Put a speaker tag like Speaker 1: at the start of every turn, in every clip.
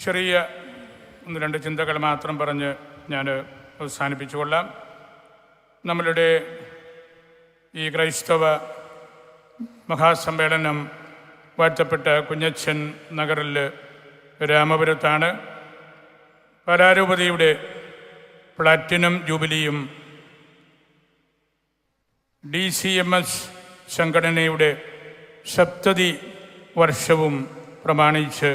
Speaker 1: ചെറിയ ഒന്ന് രണ്ട് ചിന്തകൾ മാത്രം പറഞ്ഞ് ഞാൻ അവസാനിപ്പിച്ചുകൊള്ളാം നമ്മളുടെ ഈ ക്രൈസ്തവ മഹാസമ്മേളനം വാഴ്ത്തപ്പെട്ട കുഞ്ഞച്ചൻ നഗറിൽ രാമപുരത്താണ്. പരാരൂപതയുടെ പ്ലാറ്റിനം ജൂബിലിയും ഡി സി എം എസ് സംഘടനയുടെ സപ്തതി വർഷവും പ്രമാണിച്ച്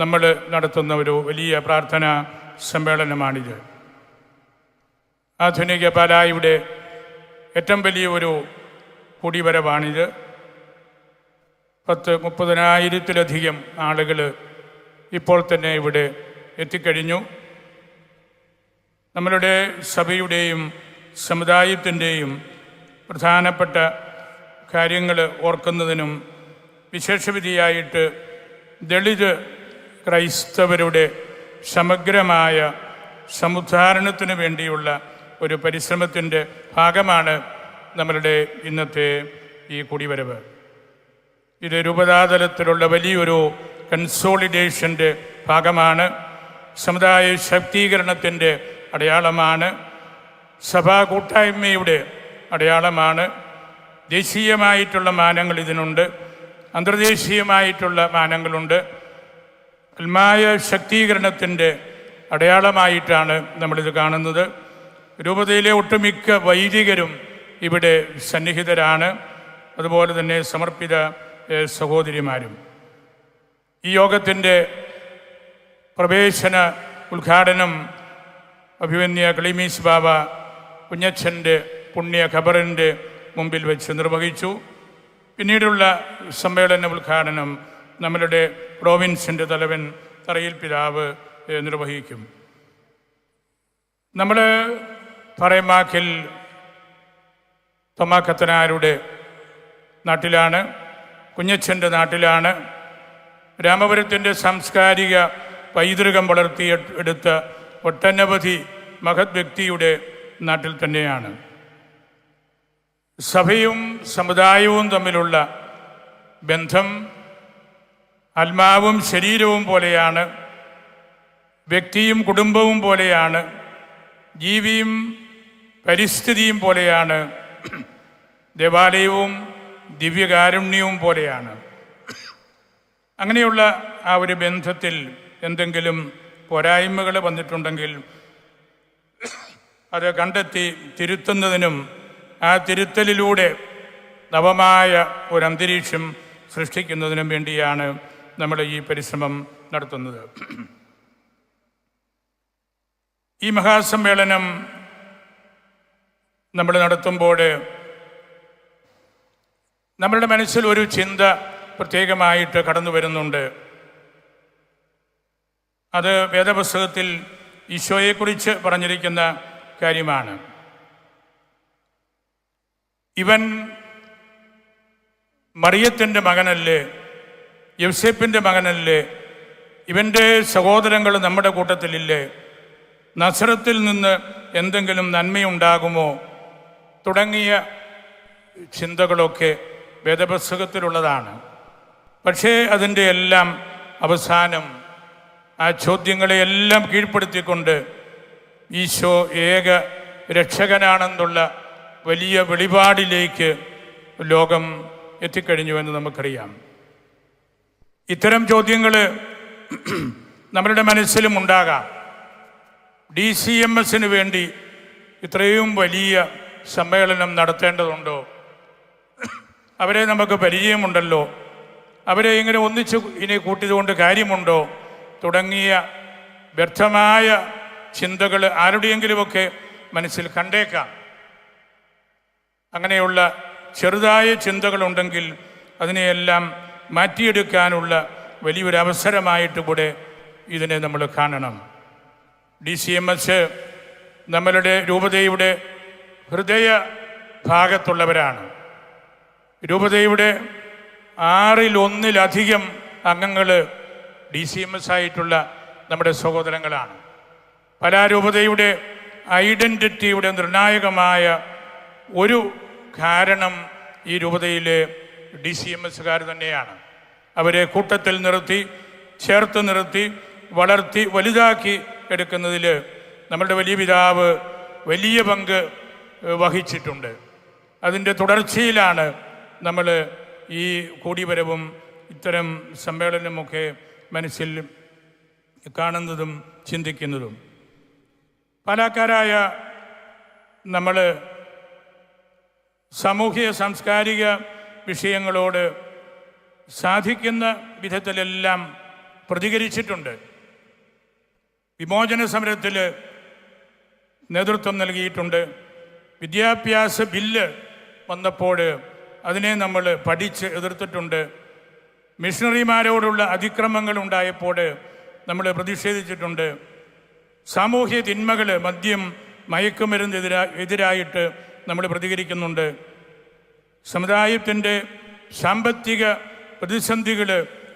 Speaker 1: നമ്മൾ നടത്തുന്ന ഒരു വലിയ പ്രാർത്ഥനാ സമ്മേളനമാണിത്. ആധുനിക പാലായുടെ ഏറ്റവും വലിയ ഒരു കുടിവരവാണിത് പത്ത് മുപ്പതിനായിരത്തിലധികം ആളുകൾ ഇപ്പോൾ തന്നെ ഇവിടെ എത്തിക്കഴിഞ്ഞു. നമ്മളുടെ സഭയുടെയും സമുദായത്തിന്റെയും പ്രധാനപ്പെട്ട കാര്യങ്ങൾ ഓർക്കുന്നതിനും വിശേഷവിധിയായിട്ട് ദളിത് ക്രൈസ്തവരുടെ സമഗ്രമായ സമുദ്ധാരണത്തിന് വേണ്ടിയുള്ള ഒരു പരിശ്രമത്തിന്റെ ഭാഗമാണ് നമ്മളുടെ ഇന്നത്തെ ഈ കുടിവരവ്. ഇത് രൂപതാതലത്തിലുള്ള വലിയൊരു കൺസോളിഡേഷന്റെ ഭാഗമാണ് സമുദായ ശാക്തീകരണത്തിന്റെ അടയാളമാണ് സഭാ കൂട്ടായ്മയുടെ അടയാളമാണ് ദേശീയമായിട്ടുള്ള മാനങ്ങൾ ഇതിനുണ്ട് അന്തർദേശീയമായിട്ടുള്ള മാനങ്ങളുണ്ട് ആത്മായ ശക്തീകരണത്തിന്റെ അടയാളമായിട്ടാണ് നമ്മളിത് കാണുന്നത്. രൂപതയിലെ ഒട്ടുമിക്ക വൈദികരും ഇവിടെ സന്നിഹിതരാണ്. അതുപോലെ തന്നെ സമർപ്പിത സഹോദരിമാരും. ഈ യോഗത്തിന്റെ പ്രവേശന ഉദ്ഘാടനം അഭിമന്യ ക്ലീമീസ് ബാബ കുഞ്ഞച്ഛന്റെ പുണ്യ ഖബറിന്റെ മുമ്പിൽ വെച്ച് നിർവഹിച്ചു. പിന്നീടുള്ള സമ്മേളന ഉദ്ഘാടനം നമ്മളുടെ പ്രോവിൻസിന്റെ തലവൻ തറയിൽ പിതാവ് നിർവഹിക്കും. നമ്മൾ പറയമാക്കിൽ തൊമാക്കത്തനാരുടെ നാട്ടിലാണ് കുഞ്ഞച്ഛന്റെ നാട്ടിലാണ്. രാമപുരത്തിന്റെ സാംസ്കാരിക പൈതൃകം വളർത്തി എടുത്ത ഒട്ടനവധി മഹത് വ്യക്തിയുടെ നാട്ടിൽ തന്നെയാണ്. സഭയും സമുദായവും തമ്മിലുള്ള ബന്ധം ആത്മാവും ശരീരവും പോലെയാണ് വ്യക്തിയും കുടുംബവും പോലെയാണ് ജീവിയും പരിസ്ഥിതിയും പോലെയാണ് ദേവാലയവും ദിവ്യകാരുണ്യവും പോലെയാണ്. അങ്ങനെയുള്ള ആ ഒരു ബന്ധത്തിൽ എന്തെങ്കിലും പോരായ്മകൾ വന്നിട്ടുണ്ടെങ്കിൽ അത് കണ്ടെത്തി തിരുത്തുന്നതിനും ആ തിരുത്തലിലൂടെ നവമായ ഒരു അന്തരീക്ഷം സൃഷ്ടിക്കുന്നതിനും വേണ്ടിയാണ് നമ്മൾ ഈ പരിശ്രമം നടത്തുന്നത്. ഈ മഹാസമ്മേളനം നമ്മൾ നടത്തുമ്പോൾ നമ്മളുടെ മനസ്സിൽ ഒരു ചിന്ത പ്രത്യേകമായിട്ട് കടന്നു വരുന്നുണ്ട്. അത് വേദപുസ്തകത്തിൽ ഈശോയെക്കുറിച്ച് പറഞ്ഞിരിക്കുന്ന കാര്യമാണ്. ഇവൻ മറിയത്തിന്റെ മകനല്ലേ? യവ്സേപ്പിന്റെ മകനല്ലേ? ഇവന്റെ സഹോദരങ്ങൾ നമ്മുടെ കൂട്ടത്തിലില്ലേ? നസറത്തിൽ നിന്ന് എന്തെങ്കിലും നന്മയുണ്ടാകുമോ? തുടങ്ങിയ ചിന്തകളൊക്കെ വേദപുസ്തകത്തിലുള്ളതാണ്. പക്ഷേ അതിന്റെ എല്ലാം അവസാനം ആ ചോദ്യങ്ങളെയെല്ലാം കീഴ്പ്പെടുത്തിക്കൊണ്ട് ഈശോ ഏക രക്ഷകനാണെന്നുള്ള വലിയ വെളിപാടിലേക്ക് ലോകം എത്തിക്കഴിഞ്ഞുവെന്ന് നമുക്കറിയാം. ഇത്തരം ചോദ്യങ്ങൾ നമ്മളുടെ മനസ്സിലും ഉണ്ടാകാം. ഡി സി എം എസിന് വേണ്ടി ഇത്രയും വലിയ സമ്മേളനം നടത്തേണ്ടതുണ്ടോ? അവരെ നമുക്ക് പരിചയമുണ്ടല്ലോ. അവരെ ഇങ്ങനെ ഒന്നിച്ച് ഇനി കൂട്ടിയതുകൊണ്ട് കാര്യമുണ്ടോ? തുടങ്ങിയ വ്യർത്ഥമായ ചിന്തകൾ ആരുടെയെങ്കിലുമൊക്കെ മനസ്സിൽ കണ്ടേക്കാം. അങ്ങനെയുള്ള ചെറുതായ ചിന്തകളുണ്ടെങ്കിൽ അതിനെയെല്ലാം മാറ്റിയെടുക്കാനുള്ള വലിയൊരു അവസരമായിട്ട് കൂടെ ഇതിനെ നമ്മൾ കാണണം. ഡി സി എം എസ് നമ്മളുടെ രൂപതയുടെ ഹൃദയ ഭാഗത്തുള്ളവരാണ്. രൂപതയുടെ ആറിലൊന്നിലധികം അംഗങ്ങൾ ഡി സി എം എസ് ആയിട്ടുള്ള നമ്മുടെ സഹോദരങ്ങളാണ്. പലാരൂപതയുടെ ഐഡന്റിറ്റിയുടെ നിർണായകമായ ഒരു കാരണം ഈ രൂപതയിലെ ഡി സി എം എസ്സുകാർ തന്നെയാണ്. അവരെ കൂട്ടത്തിൽ നിർത്തി ചേർത്ത് നിർത്തി വളർത്തി വലുതാക്കി എടുക്കുന്നതിൽ നമ്മുടെ വലിയ പിതാവ് വലിയ പങ്ക് വഹിച്ചിട്ടുണ്ട്. അതിന്റെ തുടർച്ചയിലാണ് നമ്മൾ ഈ കൂടിവരവും ഇത്തരം സമ്മേളനമൊക്കെ മനസ്സിൽ കാണുന്നതും ചിന്തിക്കുന്നതും. പാലക്കാരായ നമ്മൾ സാമൂഹിക സാംസ്കാരിക വിഷയങ്ങളോട് സാധിക്കുന്ന വിധത്തിലെല്ലാം പ്രതികരിച്ചിട്ടുണ്ട്. വിമോചന സമരത്തിൽ നേതൃത്വം നൽകിയിട്ടുണ്ട്. വിദ്യാഭ്യാസ ബില്ല് വന്നപ്പോൾ അതിനെ നമ്മൾ പഠിച്ച് എതിർത്തിട്ടുണ്ട്. മിഷണറിമാരോടുള്ള അതിക്രമങ്ങൾ ഉണ്ടായപ്പോൾ നമ്മൾ പ്രതിഷേധിച്ചിട്ടുണ്ട്. സാമൂഹ്യ തിന്മകൾ മദ്യം മയക്കുമരുന്ന് എതിരാ എതിരായിട്ട് നമ്മൾ പ്രതികരിക്കുന്നുണ്ട്. സമുദായത്തിന്റെ സാമ്പത്തിക പ്രതിസന്ധികൾ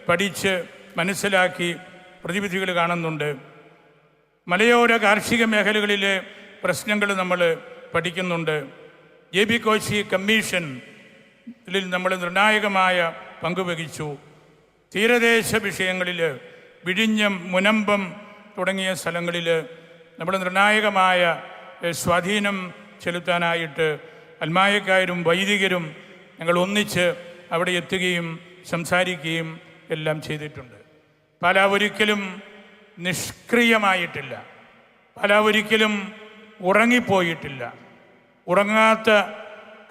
Speaker 1: പഠിച്ച് മനസ്സിലാക്കി പ്രതിവിധികൾ കാണുന്നുണ്ട്. മലയോര കാർഷിക മേഖലകളിലെ പ്രശ്നങ്ങൾ നമ്മൾ പഠിക്കുന്നുണ്ട്. എ ബി കോശി കമ്മീഷനിൽ നമ്മൾ നിർണായകമായ പങ്കുവഹിച്ചു തീരദേശ വിഷയങ്ങളിൽ വിഴിഞ്ഞം മുനമ്പം തുടങ്ങിയ സ്ഥലങ്ങളിൽ നമ്മൾ നിർണായകമായ സ്വാധീനം ചെലുത്താനായിട്ട് അൽമായക്കാരും വൈദികരും ഞങ്ങൾ ഒന്നിച്ച് അവിടെ എത്തുകയും സംസാരിക്കുകയും എല്ലാം ചെയ്തിട്ടുണ്ട്. പല ഒരിക്കലും നിഷ്ക്രിയമായിട്ടില്ല. പല ഒരിക്കലും ഉറങ്ങിപ്പോയിട്ടില്ല. ഉറങ്ങാത്ത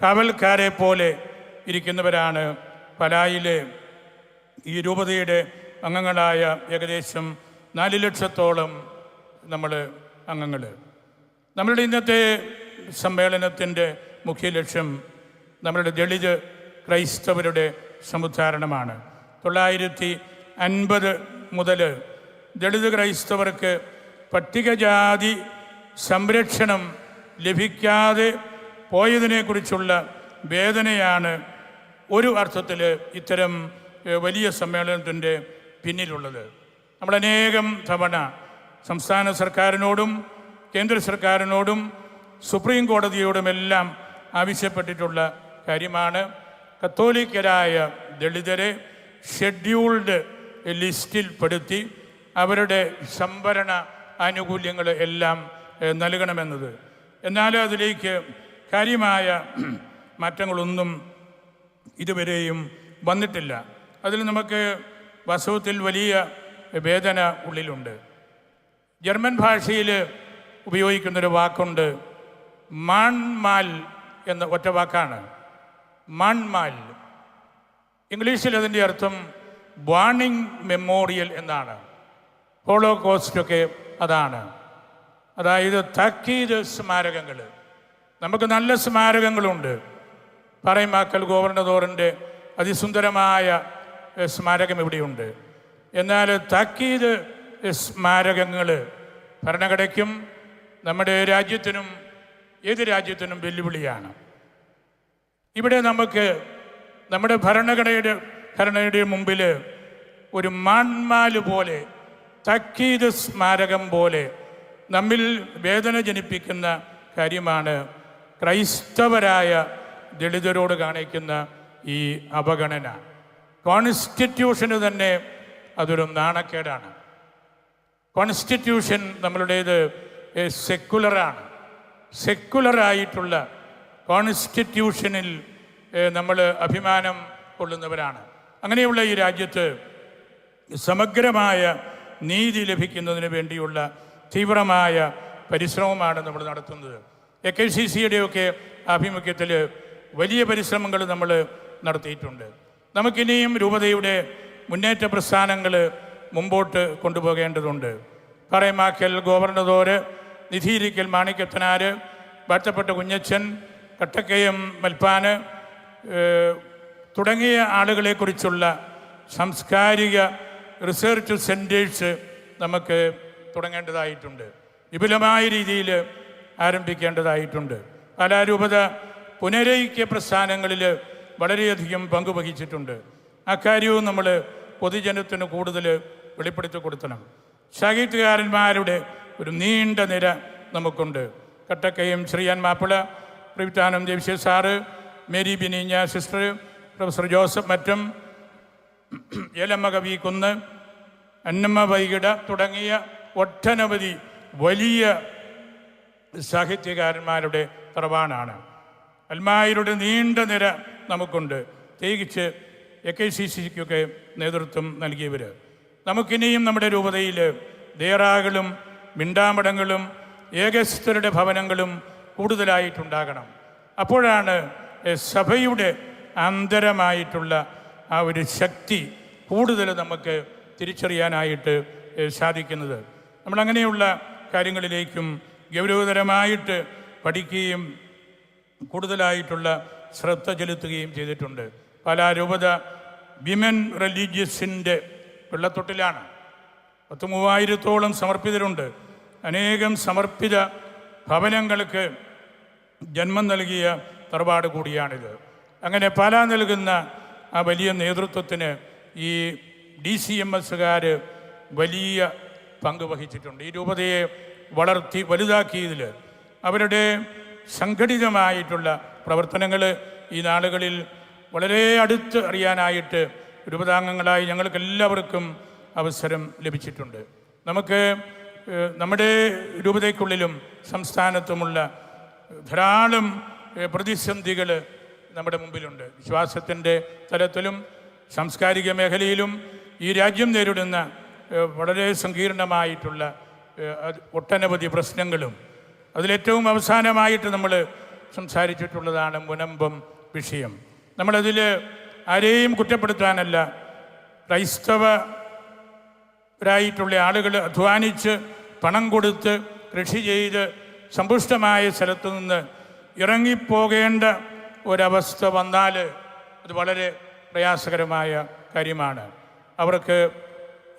Speaker 1: കാവൽക്കാരെ പോലെ ഇരിക്കുന്നവരാണ് പലായിലെ ഈ രൂപതയുടെ അംഗങ്ങളായ ഏകദേശം നാല് ലക്ഷത്തോളം നമ്മൾ അംഗങ്ങൾ നമ്മളുടെ ഇന്നത്തെ സമ്മേളനത്തിന്റെ മുഖ്യ ലക്ഷ്യം നമ്മളുടെ ദളിത് ക്രൈസ്തവരുടെ സമുദ്ധാരണമാണ്. തൊള്ളായിരത്തി അൻപത് മുതൽ ദളിത് ക്രൈസ്തവർക്ക് പട്ടികജാതി സംരക്ഷണം ലഭിക്കാതെ പോയതിനെക്കുറിച്ചുള്ള വേദനയാണ് ഒരു അർത്ഥത്തിൽ ഇത്തരം വലിയ സമ്മേളനത്തിന്റെ പിന്നിലുള്ളത്. നമ്മളനേകം തവണ സംസ്ഥാന സർക്കാരിനോടും കേന്ദ്ര സർക്കാരിനോടും സുപ്രീം കോടതിയോടുമെല്ലാം ആവശ്യപ്പെട്ടിട്ടുള്ള കാര്യമാണ്. കത്തോലിക്കരായ ദളിതരെ ഷെഡ്യൂൾഡ് ലിസ്റ്റിൽപ്പെടുത്തി അവരുടെ സംവരണ ആനുകൂല്യങ്ങൾ എല്ലാം നൽകണമെന്നത്. എന്നാൽ അതിലേക്ക് കാര്യമായ മാറ്റങ്ങളൊന്നും ഇതുവരെയും വന്നിട്ടില്ല. അതിൽ നമുക്ക് വാസ്തവത്തിൽ വലിയ വേദന ഉള്ളിലുണ്ട്. ജർമ്മൻ ഭാഷയിൽ ഉപയോഗിക്കുന്നൊരു വാക്കുണ്ട് മാൺമാൽ എന്ന ഒറ്റ വാക്കാണ് മാൺമാൽ. ഇംഗ്ലീഷിൽ അതിന്റെ അർത്ഥം വാണിംഗ് മെമ്മോറിയൽ എന്നാണ്. ഹോളോ കോസ്റ്റൊക്കെ അതാണ്. അതായത് താക്കീത് സ്മാരകങ്ങൾ. നമുക്ക് നല്ല സ്മാരകങ്ങളുണ്ട്. പറയമാക്കൽ ഗോവർണതോറിന്റെ അതിസുന്ദരമായ സ്മാരകം ഇവിടെയുണ്ട്. എന്നാൽ താക്കീത് സ്മാരകങ്ങൾ ഭരണഘടയ്ക്കും നമ്മുടെ രാജ്യത്തിനും ഏത് രാജ്യത്തിനും വെല്ലുവിളിയാണ്. ഇവിടെ നമുക്ക് നമ്മുടെ ഭരണഘടനയുടെ ഭരണയുടെ മുമ്പിൽ ഒരു മാൺമാൽ പോലെ തക്കീത് സ്മാരകം പോലെ നമ്മിൽ വേദന ജനിപ്പിക്കുന്ന കാര്യമാണ് ക്രൈസ്തവരായ ദളിതരോട് കാണിക്കുന്ന ഈ അവഗണന. കോൺസ്റ്റിറ്റ്യൂഷന് തന്നെ അതൊരു നാണക്കേടാണ്. കോൺസ്റ്റിറ്റ്യൂഷൻ നമ്മളുടേത് സെക്കുലറാണ് സെക്കുലറായിട്ടുള്ള കോൺസ്റ്റിറ്റ്യൂഷനിൽ നമ്മൾ അഭിമാനം കൊള്ളുന്നവരാണ്. അങ്ങനെയുള്ള ഈ രാജ്യത്ത് സമഗ്രമായ നീതി ലഭിക്കുന്നതിന് വേണ്ടിയുള്ള തീവ്രമായ പരിശ്രമമാണ് നമ്മൾ നടത്തുന്നത്. എ കെ സി സിയുടെയൊക്കെ ആഭിമുഖ്യത്തിൽ വലിയ പരിശ്രമങ്ങൾ നമ്മൾ നടത്തിയിട്ടുണ്ട്. നമുക്കിനിയും രൂപതയുടെ മുന്നേറ്റ പ്രസ്ഥാനങ്ങൾ മുമ്പോട്ട് കൊണ്ടുപോകേണ്ടതുണ്ട്. പറയമാക്കൽ ഗോവർണതോര് നിധിയിരിക്കൽ മാണിക്കത്തനാര് വാഴ്ത്തപ്പെട്ട കുഞ്ഞച്ചൻ കട്ടക്കയം മൽപ്പാന് തുടങ്ങിയ ആളുകളെക്കുറിച്ചുള്ള സാംസ്കാരിക റിസർച്ച് സെന്റേഴ്സ് നമുക്ക് തുടങ്ങേണ്ടതായിട്ടുണ്ട്. വിപുലമായ രീതിയിൽ ആരംഭിക്കേണ്ടതായിട്ടുണ്ട്. കലാരൂപത പുനരൈക്യ പ്രസ്ഥാനങ്ങളിൽ വളരെയധികം പങ്കുവഹിച്ചിട്ടുണ്ട്. അക്കാര്യവും നമ്മൾ പൊതുജനത്തിന് കൂടുതൽ വെളിപ്പെടുത്തി കൊടുക്കണം. സാഹിത്യകാരന്മാരുടെ ഒരു നീണ്ട നിര നമുക്കുണ്ട്. Kattakkayam Cherian Mappila Pravithanam Devasia sir Mary Benigna sister professor Joseph മറ്റും ഏലമ്മ കവി കുന്ന് അന്നമ്മ വൈകിട തുടങ്ങിയ ഒട്ടനവധി വലിയ സാഹിത്യകാരന്മാരുടെ തറവാണാണ് അൽമായരുടെ നീണ്ട നിര നമുക്കുണ്ട്. പ്രത്യേകിച്ച് എ കെ സി സിക്കൊക്കെ നേതൃത്വം നൽകിയവർ നമുക്കിനിയും നമ്മുടെ രൂപതയിൽ ദേറാകളും മിണ്ടാമടങ്ങളും ഏകസ്ഥരുടെ ഭവനങ്ങളും കൂടുതലായിട്ടുണ്ടാകണം. അപ്പോഴാണ് സഭയുടെ അന്തരമായിട്ടുള്ള ആ ഒരു ശക്തി കൂടുതൽ നമുക്ക് തിരിച്ചറിയാനായിട്ട് സാധിക്കുന്നത്. നമ്മളങ്ങനെയുള്ള കാര്യങ്ങളിലേക്കും ഗൗരവതരമായിട്ട് പഠിക്കുകയും കൂടുതലായിട്ടുള്ള ശ്രദ്ധ ചെലുത്തുകയും ചെയ്തിട്ടുണ്ട്. പല രൂപത വിമൻ റിലീജിയസിന്റെ വെള്ളത്തൊട്ടിലാണ്. പത്ത് മൂവായിരത്തോളം സമർപ്പിതരുണ്ട്. അനേകം സമർപ്പിത ഭവനങ്ങൾക്ക് ജന്മം നൽകിയ തറവാട് കൂടിയാണിത്. അങ്ങനെ പല നൽകുന്ന ആ വലിയ നേതൃത്വത്തിന് ഈ ഡി സി എം എസ്സുകാർ വലിയ പങ്ക് വഹിച്ചിട്ടുണ്ട്. ഈ രൂപതയെ വളർത്തി വലുതാക്കിയതിൽ അവരുടെ സംഘടിതമായിട്ടുള്ള പ്രവർത്തനങ്ങൾ ഈ നാളുകളിൽ വളരെ അടുത്ത് അറിയാനായിട്ട് രൂപതാംഗങ്ങളായി ഞങ്ങൾക്ക് എല്ലാവർക്കും അവസരം ലഭിച്ചിട്ടുണ്ട്. നമുക്ക് നമ്മുടെ രൂപതയ്ക്കുള്ളിലും സംസ്ഥാനത്തുമുള്ള ധാരാളം പ്രതിസന്ധികൾ നമ്മുടെ മുമ്പിലുണ്ട്. വിശ്വാസത്തിന്റെ തലത്തിലും സാംസ്കാരിക മേഖലയിലും ഈ രാജ്യം നേരിടുന്ന വളരെ സങ്കീർണമായിട്ടുള്ള ഒട്ടനവധി പ്രശ്നങ്ങളും. അതിലേറ്റവും അവസാനമായിട്ട് നമ്മൾ സംസാരിച്ചിട്ടുള്ളതാണ് മുനമ്പം വിഷയം. നമ്മളതിൽ ആരെയും കുറ്റപ്പെടുത്താനല്ല ക്രൈസ്തവ രായിട്ടുള്ള ആളുകൾ അധ്വാനിച്ച് പണം കൊടുത്ത് കൃഷി ചെയ്ത് സമ്പുഷ്ടമായ സ്ഥലത്തു നിന്ന് ഇറങ്ങിപ്പോകേണ്ട ഒരവസ്ഥ വന്നാൽ അത് വളരെ പ്രയാസകരമായ കാര്യമാണ്. അവർക്ക്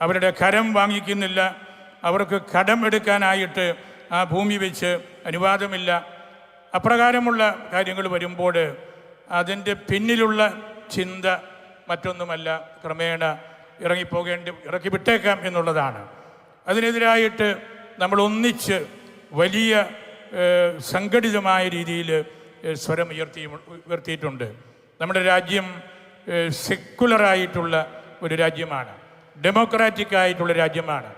Speaker 1: അവരുടെ കരം വാങ്ങിക്കുന്നില്ല. അവർക്ക് കടം എടുക്കാനായിട്ട് ആ ഭൂമി വെച്ച് അനുവാദമില്ല. അപ്രകാരമുള്ള കാര്യങ്ങൾ വരുമ്പോൾ അതിന്റെ പിന്നിലുള്ള ചിന്ത മറ്റൊന്നുമല്ല. ക്രമേണ ഇറങ്ങിപ്പോകേണ്ടി ഇറക്കി വിട്ടേക്കാം എന്നുള്ളതാണ്. അതിനെതിരായിട്ട് നമ്മൾ ഒന്നിച്ച് വലിയ സംഘടിതമായ രീതിയിൽ സ്വരം ഉയർത്തി ഉയർത്തിയിട്ടുണ്ട്. നമ്മുടെ രാജ്യം സെക്കുലറായിട്ടുള്ള ഒരു രാജ്യമാണ്. ഡെമോക്രാറ്റിക് ആയിട്ടുള്ള രാജ്യമാണ്.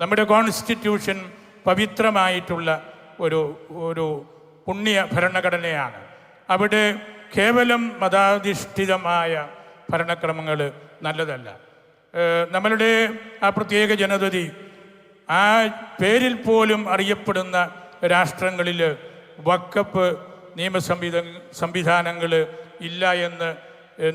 Speaker 1: നമ്മുടെ കോൺസ്റ്റിറ്റ്യൂഷൻ പവിത്രമായിട്ടുള്ള ഒരു ഒരു പുണ്യ ഭരണഘടനയാണ്. അവിടെ കേവലം മതാധിഷ്ഠിതമായ ഭരണക്രമങ്ങൾ നല്ലതല്ല. നമ്മളുടെ ആ പ്രത്യേക ജനതതി ആ പേരിൽ പോലും അറിയപ്പെടുന്ന രാഷ്ട്രങ്ങളിൽ വക്കപ്പ് നിയമ സംവിധ സംവിധാനങ്ങൾ ഇല്ല എന്ന്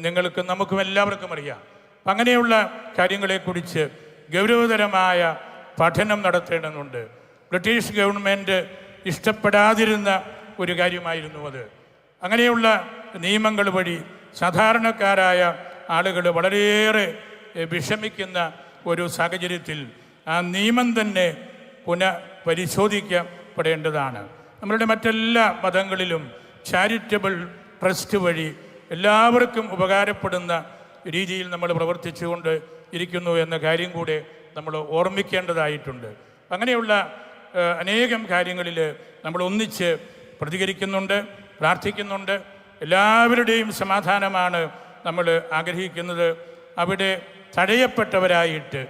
Speaker 1: നിങ്ങൾക്ക് നമുക്കും എല്ലാവർക്കും അറിയാം. അപ്പം അങ്ങനെയുള്ള കാര്യങ്ങളെക്കുറിച്ച് ഗൗരവതരമായ പഠനം നടത്തേണ്ടതുണ്ട്. ബ്രിട്ടീഷ് ഗവൺമെന്റ് ഇഷ്ടപ്പെടാതിരുന്ന ഒരു കാര്യമായിരുന്നു അത്. അങ്ങനെയുള്ള നിയമങ്ങൾ വഴി സാധാരണക്കാരായ ആളുകൾ വളരെയേറെ വിഷമിക്കുന്ന ഒരു സാഹചര്യത്തിൽ ആ നിയമം തന്നെ പുനഃപരിശോധിക്കപ്പെടേണ്ടതാണ്. നമ്മളുടെ മറ്റെല്ലാ മതങ്ങളിലും ചാരിറ്റബിൾ ട്രസ്റ്റ് വഴി എല്ലാവർക്കും ഉപകാരപ്പെടുന്ന രീതിയിൽ നമ്മൾ പ്രവർത്തിച്ചുകൊണ്ട് ഇരിക്കുന്നു എന്ന കാര്യം കൂടെ നമ്മൾ ഓർമ്മിക്കേണ്ടതായിട്ടുണ്ട്. അങ്ങനെയുള്ള അനേകം കാര്യങ്ങളിൽ നമ്മൾ ഒന്നിച്ച് പ്രതികരിക്കുന്നുണ്ട് പ്രാർത്ഥിക്കുന്നുണ്ട്. എല്ലാവരുടെയും സമാധാനമാണ് നമ്മൾ ആഗ്രഹിക്കുന്നത്. അവിടെ തടയപ്പെട്ടവരായിട്ട്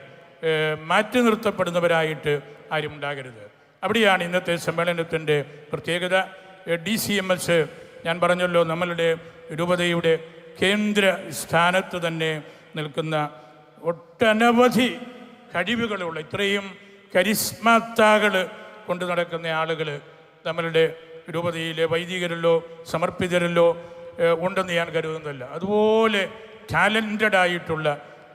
Speaker 1: മാറ്റി നിർത്തപ്പെടുന്നവരായിട്ട് ആരും ഉണ്ടാകരുത്. അവിടെയാണ് ഇന്നത്തെ സമ്മേളനത്തിന്റെ പ്രത്യേകത. ഡി സി എം എസ് ഞാൻ പറഞ്ഞല്ലോ നമ്മളുടെ രൂപതയുടെ കേന്ദ്ര സ്ഥാനത്ത് തന്നെ നിൽക്കുന്ന ഒട്ടനവധി കഴിവുകളുള്ള ഇത്രയും കരിസ്മാത്താകൾ കൊണ്ട് നടക്കുന്ന ആളുകൾ നമ്മളുടെ രൂപതയിലെ വൈദികരല്ലോ സമർപ്പിതരല്ലോ ഉണ്ടെന്ന് ഞാൻ കരുതുന്നില്ല അതുപോലെ ടാലന്റഡ് ആയിട്ടുള്ള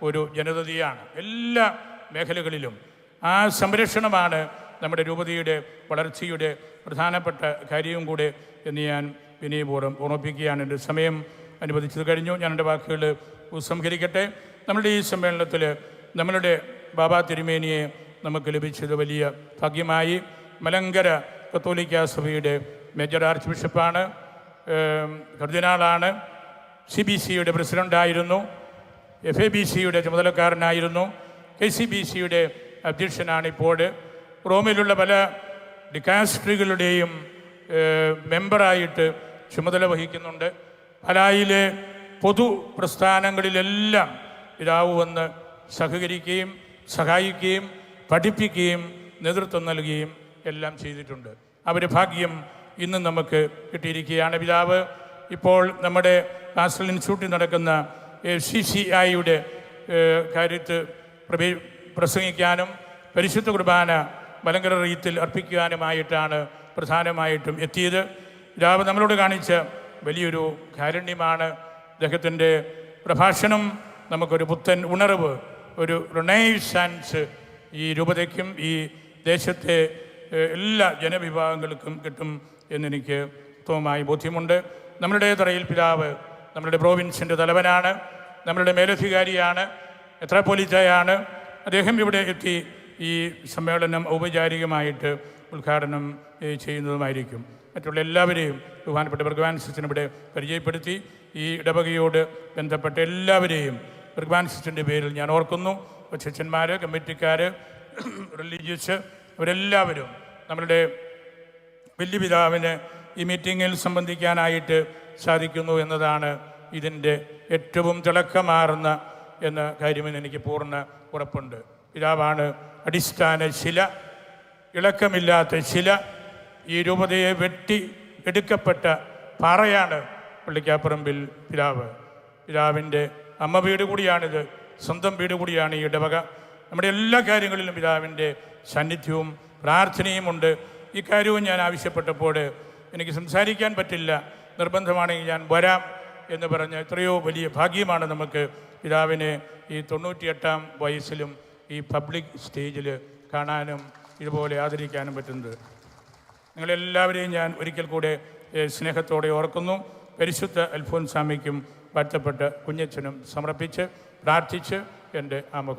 Speaker 1: ഒരു ജനതയാണ് എല്ലാ മേഖലകളിലും ആ സംരക്ഷണമാണ് നമ്മുടെ രൂപതയുടെ വളർച്ചയുടെ പ്രധാനപ്പെട്ട കാര്യവും കൂടെ എന്ന് ഞാൻ വിനയപൂർവം ഓർമ്മിപ്പിക്കുകയാണ്. എന്റെ സമയം അനുവദിച്ചത് കഴിഞ്ഞു. ഞാൻ എന്റെ വാക്കുകൾ ഉപസംഹരിക്കട്ടെ നമ്മുടെ ഈ സമ്മേളനത്തിൽ നമ്മളുടെ ബാബാ തിരുമേനിയെ നമുക്ക് ലഭിച്ചത് വലിയ ഭാഗ്യമായി. മലങ്കര കത്തോലിക്ക സഭയുടെ മേജർ ആർച്ച് ബിഷപ്പാണ് കർദിനാളാണ് സി ബി സിയുടെ പ്രസിഡന്റായിരുന്നു എഫ് എ ബി സിയുടെ ചുമതലക്കാരനായിരുന്നു. കെ സി ബി സിയുടെ അധ്യക്ഷനാണ് ഇപ്പോൾ റോമിലുള്ള പല ഡിക്കാസ്ട്രികളുടെയും മെമ്പറായിട്ട് ചുമതല വഹിക്കുന്നുണ്ട്. പലായിലെ പൊതു പ്രസ്ഥാനങ്ങളിലെല്ലാം പിതാവ് വന്ന് സഹകരിക്കുകയും സഹായിക്കുകയും പഠിപ്പിക്കുകയും നേതൃത്വം നൽകുകയും എല്ലാം ചെയ്തിട്ടുണ്ട്. അവരുടെ ഭാഗ്യം ഇന്നും നമുക്ക് കിട്ടിയിരിക്കുകയാണ്. പിതാവ് ഇപ്പോൾ നമ്മുടെ നാഷണൽ ഇൻസ്റ്റിറ്റ്യൂട്ടിൽ നടക്കുന്ന സി സി ഐയുടെ കാര്യത്ത് പ്രസംഗിക്കാനും പരിശുദ്ധ കുർബാന മലങ്കര റീത്തിൽ അർപ്പിക്കുവാനുമായിട്ടാണ് പ്രധാനമായിട്ടും എത്തിയത്. രാവ് നമ്മളോട് കാണിച്ച വലിയൊരു കാരുണ്യമാണ് അദ്ദേഹത്തിന്റെ പ്രഭാഷണം. നമുക്കൊരു പുത്തൻ ഉണർവ് ഒരു റിനൈസാൻസ് ഈ രൂപതയ്ക്കും ഈ ദേശത്തെ എല്ലാ ജനവിഭാഗങ്ങൾക്കും കിട്ടും എന്നെനിക്ക് ഉത്തമമായി ബോധ്യമുണ്ട്. നമ്മളുടെ തറയിൽ പിതാവ് നമ്മളുടെ പ്രോവിൻസിന്റെ തലവനാണ് നമ്മളുടെ മേലധികാരിയാണ് എത്ര പോലീസായാണ് അദ്ദേഹം ഇവിടെ എത്തി ഈ സമ്മേളനം ഔപചാരികമായിട്ട് ഉദ്ഘാടനം ചെയ്യുന്നതുമായിരിക്കും. മറ്റുള്ള എല്ലാവരെയും ബഹുമാനപ്പെട്ട ബർഗ്വാൻസിന് ഇവിടെ പരിചയപ്പെടുത്തി. ഈ ഇടവകയോട് ബന്ധപ്പെട്ട എല്ലാവരെയും ബർഗ്വാൻസിന്റെ പേരിൽ ഞാൻ ഓർക്കുന്നു. അച്ഛന്മാർ കമ്മിറ്റിക്കാർ റിലീജിയസ് അവരെല്ലാവരും നമ്മളുടെ വലിയ പിതാവിന് ഈ മീറ്റിങ്ങിൽ സംബന്ധിക്കാനായിട്ട് സാധിക്കുന്നു എന്നതാണ് ഇതിന്റെ ഏറ്റവും തിളക്കമാർന്ന എന്ന കാര്യമെന്ന് എനിക്ക് പൂർണ ഉറപ്പുണ്ട്. പിതാവാണ് അടിസ്ഥാന ശില ഇളക്കമില്ലാത്ത ശില ഈ രൂപതയെ വെട്ടി എടുക്കപ്പെട്ട പാറയാണ് പള്ളിക്കാപ്പറമ്പിൽ പിതാവ്. പിതാവിന്റെ അമ്മ വീട് കൂടിയാണിത് സ്വന്തം വീട് കൂടിയാണ് ഈ ഇടവക. നമ്മുടെ എല്ലാ കാര്യങ്ങളിലും പിതാവിന്റെ സാന്നിധ്യവും പ്രാർത്ഥനയും ഉണ്ട് ഇക്കാര്യവും കാര്യവും ഞാൻ ആവശ്യപ്പെട്ടപ്പോൾ എനിക്ക് സംസാരിക്കാൻ പറ്റില്ല. നിർബന്ധമാണെങ്കിൽ ഞാൻ വരാം എന്ന് പറഞ്ഞ് എത്രയോ വലിയ ഭാഗ്യമാണ് നമുക്ക് പിതാവിനെ ഈ തൊണ്ണൂറ്റിയെട്ടാം വയസ്സിലും ഈ പബ്ലിക് സ്റ്റേജിൽ കാണാനും ഇതുപോലെ ആദരിക്കാനും പറ്റുന്നത്. നിങ്ങളെല്ലാവരെയും ഞാൻ ഒരിക്കൽ കൂടെ സ്നേഹത്തോടെ ഓർക്കുന്നു. പരിശുദ്ധ അൽഫോൻസാമിക്കും വാഴ്ത്തപ്പെട്ട കുഞ്ഞച്ചനും സമർപ്പിച്ച് പ്രാർത്ഥിച്ച് എന്റെ ആമുഖം